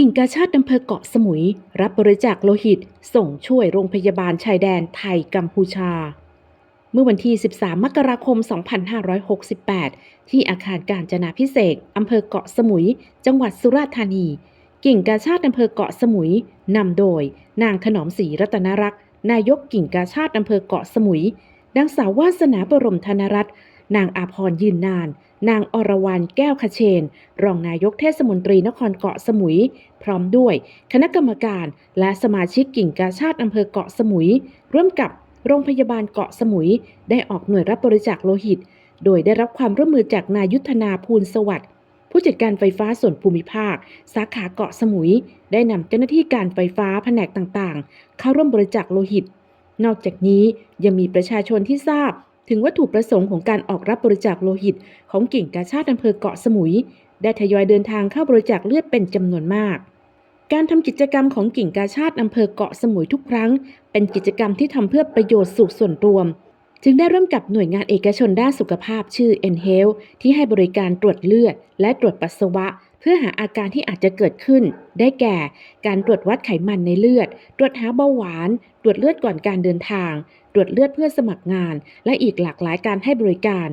กิ่งกาชาติอำเภอเกาะสมุย รับบริจาคโลหิต ส่งช่วยโรงพยาบาลชายแดนไทยกัมพูชา เมื่อวันที่ 13 มกราคม 2568 ที่อาคารการจนาพิเศษอำเภอเกาะสมุย จังหวัดสุราษฎร์ธานี กิ่งกาชาติอำเภอเกาะสมุยนำโดย นางถนอมศรีรัตนรักษ์นายกกิ่งกาชาติอำเภอเกาะสมุยนางสาววาสนาบรมธนรัตน์ นางอาพรยืนนาน นางอรวรรณแก้วขเชน รองนายกเทศมนตรีนครเกาะสมุย พร้อมด้วย คณะกรรมการและสมาชิกกิ่งกาชาติอำเภอเกาะสมุย ร่วมกับโรงพยาบาลเกาะสมุย ได้ออกหน่วยรับบริจาคโลหิต โดยได้รับความร่วมมือจากนายุทธนาภูลสวัสดิ์ผู้จัดการไฟฟ้าส่วนภูมิภาค สาขาเกาะสมุย ได้นำเจ้าหน้าที่การไฟฟ้าแผนกต่างๆ เข้าร่วมบริจาคโลหิต นอกจากนี้ยังมีประชาชนที่ทราบ ถึงวัตถุประสงค์ของการออกรับบริจาคโลหิต ของกิ่งกาชาติอำเภอเกาะสมุย ได้ทยอยเดินทางเข้าบริจาคเลือดเป็นจำนวนมาก การทำกิจกรรมของกิ่งกาชาติอำเภอเกาะสมุยทุกครั้ง เป็นกิจกรรมที่ทำเพื่อประโยชน์สุขส่วนรวม จึงได้ร่วมกับหน่วยงานเอกชนด้านสุขภาพชื่อ e n h e a l t h ที่ให้บริการตรวจเลือด และตรวจปัสสาวะเพื่อหาอาการที่อาจจะเกิดขึ้น ได้แก่ การตรวจวัดไขมันในเลือด ตรวจหาเบาหวาน ตรวจเลือดก่อนการเดินทาง รวจเลือดเพื่อสมัครงาน และอีกหลากหลายการให้บริการ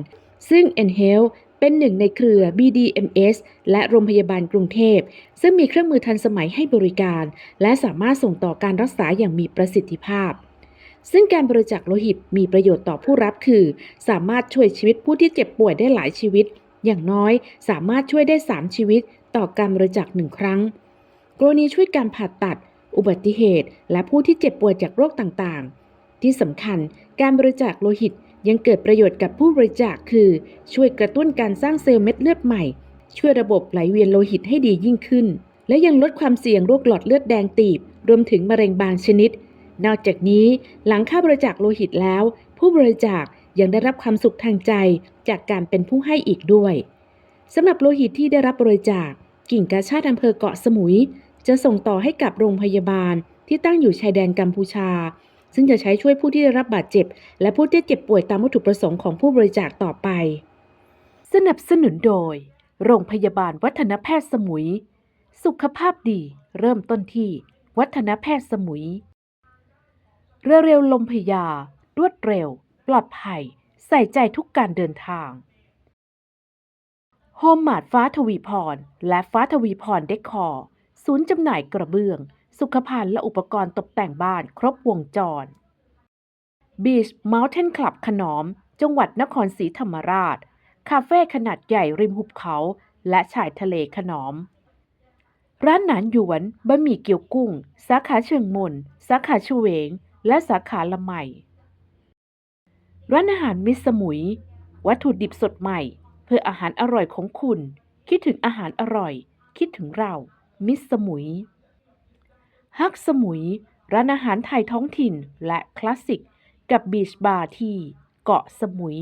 ซึ่ง e n h e a l t h เป็นหนึ่งในเครือ BDMS และโรงพยาบาลกรุงเทพ ซึ่งมีเครื่องมือทันสมัยให้บริการ และสามารถส่งต่อการรักษาอย่างมีประสิทธิภาพ ซึ่งการบริจาคโลหิตมีประโยชน์ต่อผู้รับคือ สามารถช่วยชีวิตผู้ที่เจ็บป่วยได้หลายชีวิต อย่างน้อยสามารถช่วยได้ 3 ชีวิต ต่อการบริจาคหนึ่งครั้ง กรณีช่วยการผ่าตัด อุบัติเหตุ และผู้ที่เจ็บป่วยจากโรคต่างๆ ที่สำคัญการบริจาคโลหิตยังเกิดประโยชน์กับผู้บริจาคคือ ช่วยกระตุ้นการสร้างเซลล์เม็ดเลือดใหม่ ช่วยระบบไหลเวียนโลหิตให้ดียิ่งขึ้น และยังลดความเสี่ยงโรคหลอดเลือดแดงตีบ รวมถึงมะเร็งบางชนิด นอกจากนี้หลังเข้าบริจาคโลหิตแล้ว ผู้บริจาคยังได้รับความสุขทางใจจากการเป็นผู้ให้อีกด้วยสำหรับโลหิตที่ได้รับบริจาค กิ่งกาชาติอำเภอเกาะสมุย จะส่งต่อให้กับโรงพยาบาลที่ตั้งอยู่ชายแดนกัมพูชา ซึ่งจะใช้ช่วยผู้ที่ได้รับบาดเจ็บ และผู้ที่เจ็บป่วยตามวัตถุประสงค์ของผู้บริจาคต่อไป สนับสนุนโดย โรงพยาบาลวัฒนแพทย์สมุย สุขภาพดี เริ่มต้นที่ วัฒนแพทย์สมุย เรือเร็วลมพยา รวดเร็ว ปลอดภัย ใส่ใจทุกการเดินทางโฮมมาดฟ้าทวีพร และฟ้าทวีพรเดคอร์ศูนย์จำหน่ายกระเบื้อง สุขภัณฑ์และอุปกรณ์ตกแต่งบ้านครบวงจร Beach Mountain Club ขนอม จังหวัดนครศรีธรรมราช คาเฟ่ขนาดใหญ่ริมหุบเขา และชายทะเลขนอม ร้านหนานหยวนบะหมี่เกี๊ยวกุ้ง สาขาเชียงมนสาขาชเวง และสาขาละไมร้านอาหารมิสมุย วัตถุดิบสดใหม่ เพื่ออาหารอร่อยของคุณ คิดถึงอาหารอร่อย คิดถึงเรา มิสมุย ฮักสมุย ร้านอาหารไทยท้องถิ่นและคลาสสิก กับบีชบาร์ที่เกาะสมุย